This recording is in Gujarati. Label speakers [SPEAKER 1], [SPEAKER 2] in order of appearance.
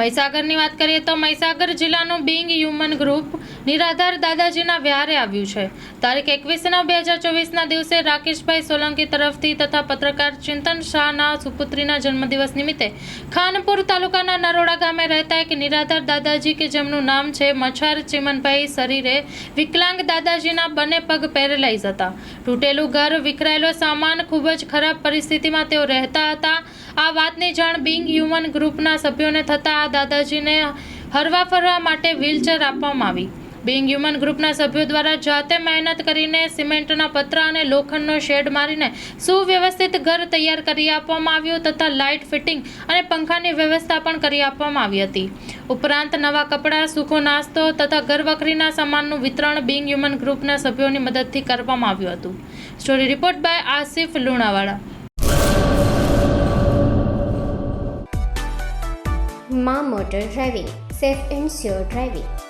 [SPEAKER 1] મહીસાગરની વાત કરીએ તો મહીસાગર જિલ્લાનું બિંગ હ્યુમન ગ્રુપ નિરાધાર દાદાજીના વ્યારે આવ્યું છે. તારીખ એકવીસ નવ બે હજાર ચોવીસના દિવસે રાકેશભાઈ સોલંકી તરફથી તથા પત્રકાર ચિંતન શાહના સુપુત્રીના જન્મદિવસ નિમિત્તે ખાનપુર તાલુકાના નરોડા ગામે રહેતા એક નિરાધાર દાદાજી કે જેમનું નામ છે મછાર ચિમનભાઈ શરીરે વિકલાંગ દાદાજીના બંને પગ પેરેલાઇઝ હતા. તૂટેલું ઘર, વિખરાયેલો સામાન ખૂબ જ ખરાબ પરિસ્થિતિમાં તેઓ રહેતા હતા. આ વાતની જાણ બિંગ હ્યુમન ગ્રુપના સભ્યોને થતાં આ દાદાજીને હરવા ફરવા માટે વ્હીલચેર આપવામાં આવી. બિંગ હ્યુમન ગ્રુપના સભ્યો દ્વારા જાતે મહેનત કરીને સિમેન્ટના પતરા અને લોખંડનો શેડ મારીને સુવ્યવસ્થિત ઘર તૈયાર કરી આપવામાં આવ્યું તથા લાઇટ ફિટિંગ અને પંખાની વ્યવસ્થા પણ કરી આપવામાં આવી હતી. ઉપરાંત નવા કપડાં, સૂકો નાસ્તો તથા ઘરવખરીના સામાનનું વિતરણ બિંગ હ્યુમન ગ્રુપના સભ્યોની મદદથી કરવામાં આવ્યું હતું. Story report by Asif Lunawada
[SPEAKER 2] મા motor driving, safe and sure driving.